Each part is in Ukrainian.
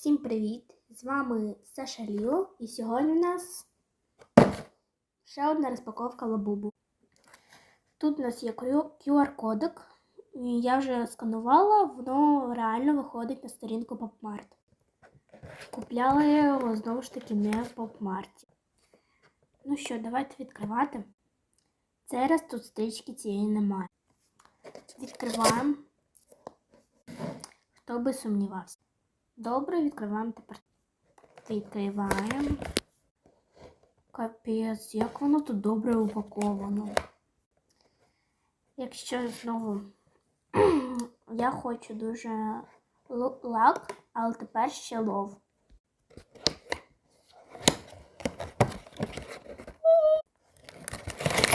Всім привіт! З вами Саша Ліо, і сьогодні у нас ще одна розпаковка лабубу. Тут у нас є QR-кодик. Я вже сканувала, воно реально виходить на сторінку PopMart. Купляла я його знову ж таки не в PopMart. Ну що, давайте відкривати. Цей раз тут стрічки цієї немає. Відкриваємо. Хто би сумнівався. Добре, відкриваємо тепер. Відкриваємо. Капець, як воно тут добре упаковано. Якщо знову я хочу дуже лак, але тепер ще лов.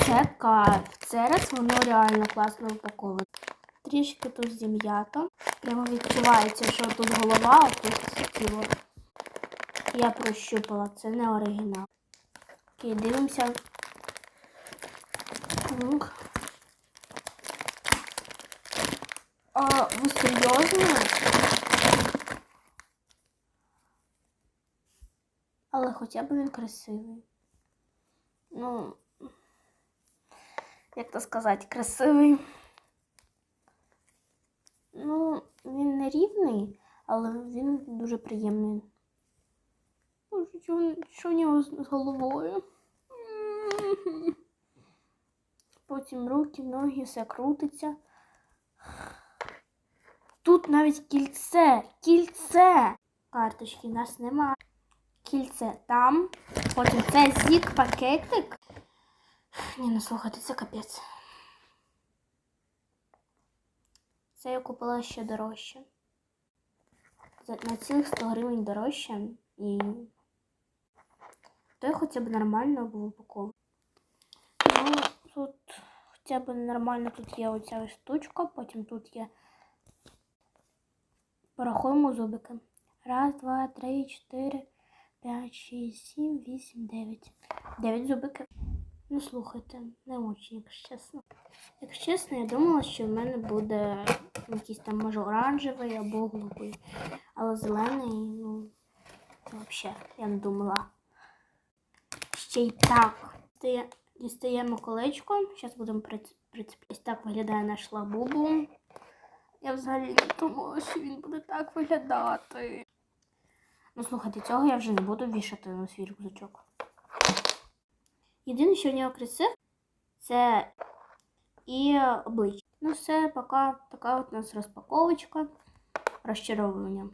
Це кайф. Це раз воно реально класно упаковане. Трішки тут зім'ято. Прямо відчувається, що тут голова, а тут тіло. Я прощупала, це не оригінал. Окей, дивимося. А, ви серйозно? Але хоча б він красивий. Ну, як то сказати, красивий. Ну, він не рівний, але він дуже приємний. Боже, що, що в нього з головою? Потім руки, ноги, все крутиться. Тут навіть кільце, кільце. Карточки нас нема. Кільце там. Потім це зік-пакетик. Ні, ну слухайте, це капець. Це я купила ще дорожче. На цілих 100 гривень дорожче. І то я хоча б нормально був упакований. Ну, тут хоча б нормально тут є оця ось штучка, потім тут є. Порахуємо зубики. Раз, два, три, чотири, п'ять, шість, сім, вісім, дев'ять. Дев'ять зубиків. Ну, слухайте, не очень, якщо чесно. Якщо чесно, я думала, що в мене буде якийсь там може оранжевий або голубий. Але зелений, ну, взагалі, я не думала. Ще й так. Дістаємо колечко. Зараз будемо прицепляти. Ось так виглядає наш лабубу. Я взагалі не думала, що він буде так виглядати. Ну, слухайте, цього я вже не буду вішати на свій рюкзачок. Єдине, що в нього красив, це і обличчя. Ну, все, пока така от у нас розпаковочка. Розчаровування.